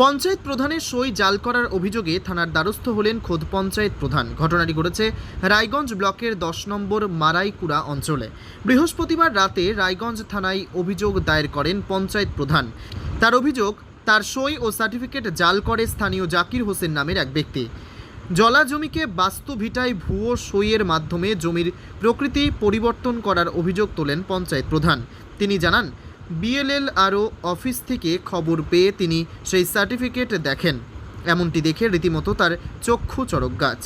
পঞ্চায়েত প্রধানের সই জাল করার অভিযোগে থানার দ্বারস্থ হলেন খোদ পঞ্চায়েত প্রধান। ঘটনাটি ঘটেছে রায়গঞ্জ ব্লকের দশ নম্বর মারাইকুড়া অঞ্চলে। বৃহস্পতিবার রাতে রায়গঞ্জ থানায় অভিযোগ দায়ের করেন পঞ্চায়েত প্রধান। তার অভিযোগ, তার সই ও সার্টিফিকেট জাল করে স্থানীয় জাকির হোসেন নামের এক ব্যক্তি। জলা জমিকে বাস্তু ভিটায় ভুয়ো সইয়ের মাধ্যমে জমির প্রকৃতি পরিবর্তন করার অভিযোগ তোলেন পঞ্চায়েত প্রধান। তিনি জানান বিএলএল আরও অফিস থেকে খবর পেয়ে তিনি সেই সার্টিফিকেট দেখেন। এমনটি দেখে রীতিমতো তার চক্ষু চড়ক গাছ।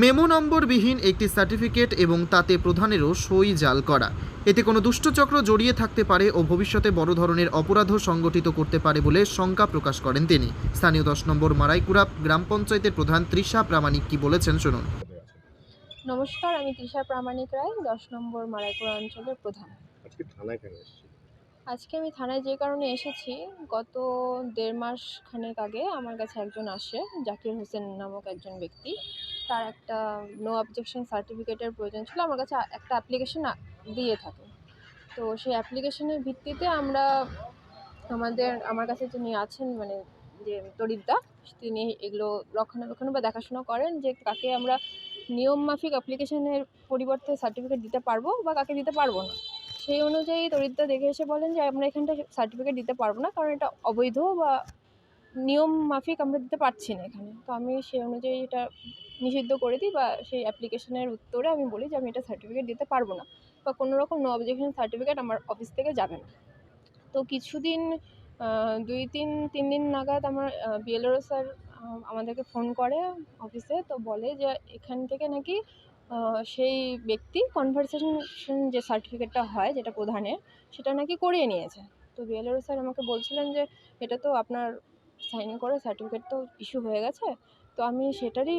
মেমো নম্বরবিহীন একটি সার্টিফিকেট এবং তাতে প্রধানেরও সই জাল করা। এতে কোনো দুষ্টচক্র জড়িয়ে থাকতে পারে ও ভবিষ্যতে বড় ধরনের অপরাধও সংগঠিত করতে পারে বলে শঙ্কা প্রকাশ করেন তিনি। স্থানীয় দশ নম্বর মারাইকুড়া গ্রাম পঞ্চায়েতের প্রধান তৃষা প্রামাণিক কি বলেছেন শুনুন। নমস্কার আমি তৃষা প্রামাণিক রায় দশ নম্বর মারাইপুর অঞ্চলের প্রধান। আজকে থানায় কেন এসেছি আজকে আমি থানায় যে কারণে এসেছি, গত দেড় মাস খানেক আগে আমার কাছে একজন আসে, জাকির হোসেন নামক একজন ব্যক্তি। তার একটা নো অবজেকশন সার্টিফিকেটের প্রয়োজন ছিল, আমার কাছে একটা অ্যাপ্লিকেশন দিয়ে থাকে। তো সেই অ্যাপ্লিকেশনের ভিত্তিতে আমরা আমাদের, আমার কাছে যিনি আছেন মানে যে তরিদ্দা তিনি এগুলো রক্ষণাবেক্ষণ বা দেখাশোনা করেন যে কাকে আমরা নিয়ম মাফিক অ্যাপ্লিকেশনের পরিবর্তে সার্টিফিকেট দিতে পারব বা কাকে দিতে পারব না। সেই অনুযায়ী তরিদ্দা দেখে এসে বলেন যে, আমরা এখানটা সার্টিফিকেট দিতে পারব না, কারণ এটা অবৈধ বা নিয়ম মাফিক আমরা দিতে পারছি না এখানে। তো আমি সেই অনুযায়ী এটা নিষিদ্ধ করে দিই বা সেই অ্যাপ্লিকেশনের উত্তরে আমি বলি যে, আমি এটা সার্টিফিকেট দিতে পারব না বা কোনো রকম নো অবজেকশন সার্টিফিকেট আমার অফিস থেকে যাবে না। তো কিছুদিন দুই তিন তিন দিন নাগাদ আমার বিএলআর স্যার আমাদেরকে ফোন করে অফিসে তো বলে যে, এখান থেকে নাকি সেই ব্যক্তি কনভারসেশন যে সার্টিফিকেটটা হয় যেটা প্রধানের, সেটা নাকি করিয়ে নিয়েছে। তো বিএলআর স্যার আমাকে বলছিলেন যে, এটা তো আপনার সাইন করে সার্টিফিকেট তো ইস্যু হয়ে গেছে। তো আমি সেটারই,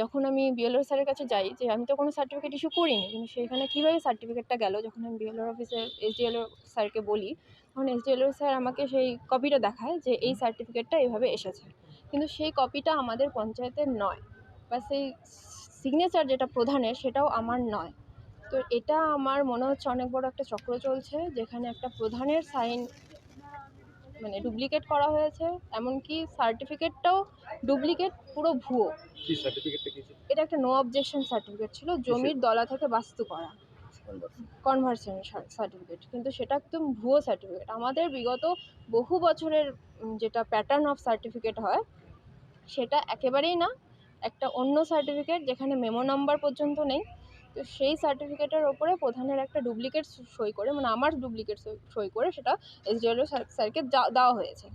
যখন আমি বিএলআর স্যারের কাছে যাই, যে আমি তো কোনো সার্টিফিকেট ইস্যু করিনি, কিন্তু সেইখানে কীভাবে সার্টিফিকেটটা গেল? যখন আমি বিএলআর অফিসে এসডিএলও স্যারকে বলি, তখন এসডিএলও স্যার আমাকে সেই কপিটা দেখায় যে, এই সার্টিফিকেটটা এভাবে এসেছে। কিন্তু সেই কপিটা আমাদের পঞ্চায়েতের নয়, বা সেই সিগনেচার যেটা প্রধানের সেটাও আমার নয়। তো এটা আমার মনে হচ্ছে অনেক বড় একটা চক্র চলছে যেখানে একটা প্রধানের সাইন মানে ডুপ্লিকেট করা হয়েছে এমনকি সার্টিফিকেটটাও ডুপ্লিকেট পুরো ভুয়ো। কি সার্টিফিকেটটা কি ছিল? এটা একটা নো অবজেকশন সার্টিফিকেট ছিল জমির দলা থেকে বাস্তু করা। কনভার্সন সার্টিফিকেট কিন্তু সেটা একদম ভুয়ো সার্টিফিকেট আমাদের বিগত বহু বছরের যেটা প্যাটার্ন অফ সার্টিফিকেট হয় সেটা একেবারেই না। একটা অন্য সার্টিফিকেট যেখানে মেমো নাম্বার পর্যন্ত নেই। তো সেই সার্টিফিকেটের ওপরে প্রধানের একটা ডুপ্লিকেট সই করে মানে আমার ডুপ্লিকেট সই করে সেটা এসডিএলও স্যারকে দেওয়া হয়েছে।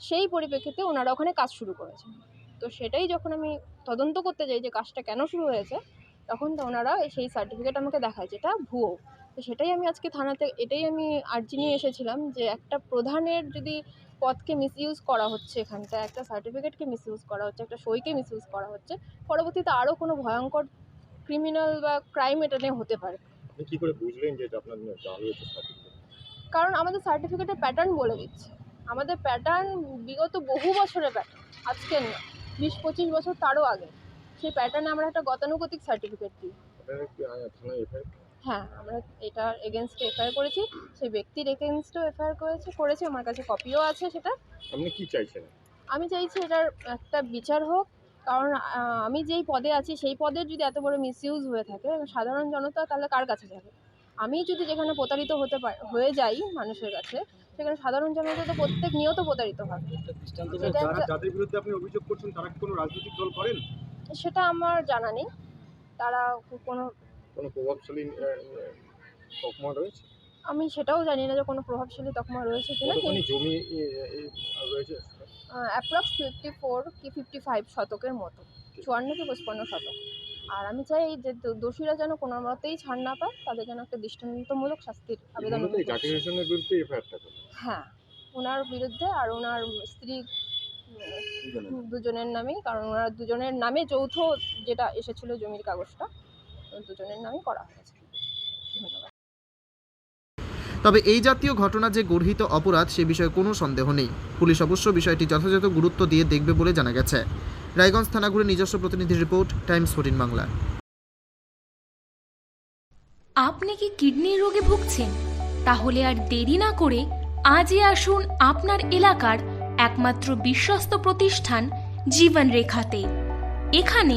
সেই পরিপ্রেক্ষিতে ওনারা ওখানে কাজ শুরু করেছেন। তো সেটাই যখন আমি তদন্ত করতে যাই যে কাজটা কেন শুরু হয়েছে, তখন তো ওনারা সেই সার্টিফিকেট আমাকে দেখায় যেটা ভুয়ো। তো সেটাই আমি আজকে থানাতে, এটাই আমি আর্জি নিয়ে এসেছিলাম যে একটা প্রধানের যদি পদকে মিসইউজ করা হচ্ছে এখানটা একটা সার্টিফিকেটকে মিসইউজ করা হচ্ছে একটা সইকে মিসইউজ করা হচ্ছে পরবর্তীতে আরও কোনো ভয়ঙ্কর ক্রিমিনাল বা ক্রাইম এটা নিয়ে হতে পারে। আপনি কি করে বুঝলেন যে এটা আপনার জাল হয়েছে সার্টিফিকেট কারণ আমাদের সার্টিফিকেটের প্যাটার্ন বলে দিচ্ছে। আমাদের প্যাটার্ন বিগত বহু বছরের প্যাটার্ন আজকের না বিশ পঁচিশ বছর তারও আগে। সেই প্যাটার্নে আমরা একটা গতানুগতিক সার্টিফিকেট দিই। হ্যাঁ আমরা এটার এগেনস্টে এফআইআর করেছি। সেই ব্যক্তির এগেনস্টেও এফআইআর করেছি করেছি আমার কাছে কপিও আছে সেটা। আপনি কি চাইছেন? আমি চাইছি এটার একটা বিচার হোক কারণ আমি যেই পদে আছি সেই পদের যদি এত বড় মিসইউজ হয়ে থাকে সাধারণ জনতা তাহলে কার কাছে যাবে? আমি যদি যেখানে প্রতারিত হতে পার হয়ে যাই মানুষের কাছে সেখানে সাধারণ জনতা তো প্রত্যেক নিয়ত প্রতারিত হবে। সেটা যারা একটা- যাদের বিরুদ্ধে আপনি অভিযোগ করছেন তারা কি কোনো রাজনৈতিক দল করেন? সেটা আমার জানা নেই। তারা কোনো কোনো প্রভাবশালী তকমা রয়েছে? আমি সেটাও জানি না যে কোনো প্রভাবশালী তকমা রয়েছে কিনা কতখানি জমি রয়েছে অ্যাপ্রক্স ফিফটি ফোর কি ফিফটি ফাইভ শতকের মতো চুয়ান্ন কি পঁচপান্ন শতক। আর আমি চাই যে দোষীরা যেন কোনো মতেই ছাড় না পায় তাদের যেন একটা দৃষ্টান্তমূলক শাস্তির আবেদন হ্যাঁ ওনার বিরুদ্ধে আর ওনার স্ত্রী দুজনের নামেই কারণ ওনার দুজনের নামে যৌথ যেটা এসেছিল জমির কাগজটা দুজনের নামেই করা হয়েছে। ধন্যবাদ। তবে এই জাতীয় ঘটনা যে গর্হিত অপরাধ সে বিষয়ে কোনো সন্দেহ নেই। পুলিশ অবশ্য বিষয়টি যথাযথ গুরুত্ব দিয়ে দেখবে বলে জানা গেছে। রায়গঞ্জ থানা ঘুরে নিজস্ব প্রতিনিধির রিপোর্ট টাইমস ফোর্টিন বাংলা। আপনি কি কিডনির রোগে ভুগছেন? তাহলে আর দেরি না করে আজই আসুন আপনার এলাকার একমাত্র বিশ্বস্ত প্রতিষ্ঠান জীবন রেখাতে এখানে